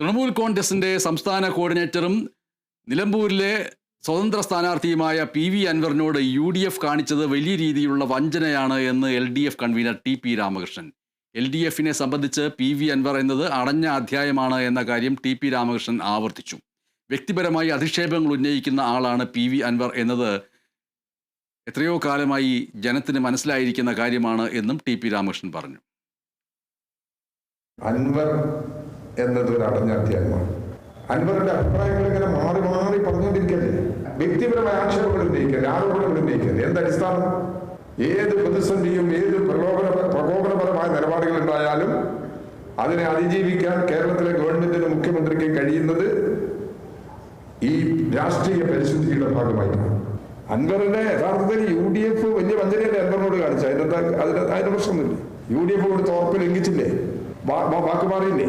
തൃണമൂൽ കോൺഗ്രസിന്റെ സംസ്ഥാന കോർഡിനേറ്ററും നിലമ്പൂരിലെ സ്വതന്ത്ര സ്ഥാനാർത്ഥിയുമായ പി വി അൻവറിനോട് യു ഡി എഫ് കാണിച്ചത് വലിയ രീതിയിലുള്ള വഞ്ചനയാണ് എന്ന് L D F convener T P Ramakrishnan. L D എഫിനെ സംബന്ധിച്ച് പി വി അൻവർ എന്നത് അടഞ്ഞ അധ്യായമാണ് എന്ന കാര്യം ടി പി രാമകൃഷ്ണൻ ആവർത്തിച്ചു. വ്യക്തിപരമായി അധിക്ഷേപങ്ങൾ ഉന്നയിക്കുന്ന ആളാണ് പി വി അൻവർ എന്നത് എത്രയോ കാലമായി ജനത്തിന് മനസ്സിലായിരിക്കുന്ന കാര്യമാണ് എന്നും ടി പി രാമകൃഷ്ണൻ പറഞ്ഞു. അൻവർ എന്നത് ഒരു അടഞ്ഞ അധ്യായമാണ്. അൻവറിന്റെ അഭിപ്രായങ്ങൾ ഇങ്ങനെ മാറി മാറി പറഞ്ഞുകൊണ്ടിരിക്കല്ലേ? വ്യക്തിപരമായ ആക്ഷേപങ്ങൾ ഉന്നയിക്കല്ലേ? ആരോപണങ്ങൾ ഉന്നയിക്കല്ലേ? എന്ത് അടിസ്ഥാനം? ഏത് പ്രതിസന്ധിയും ഏത് പ്രകോപന പ്രകോപനപരമായ നിലപാടുകൾ ഉണ്ടായാലും അതിനെ അതിജീവിക്കാൻ കേരളത്തിലെ ഗവൺമെന്റിന് മുഖ്യമന്ത്രിക്ക് കഴിയുന്നത് ഈ രാഷ്ട്രീയ പരിശുദ്ധിയുടെ ഭാഗമായിട്ടാണ്. അൻവറിനെ യഥാർത്ഥത്തിൽ യു ഡി എഫ് വലിയ വഞ്ചനയല്ലേ അൻവറിനോട് കാണിച്ചു അതിനെന്താ അതിന് അതിന് പ്രശ്നമൊന്നുമില്ല? യു ഡി എഫ് കൊടുത്ത ഉറപ്പ് ലംഘിച്ചില്ലേ? വാക്ക് മാറിയില്ലേ?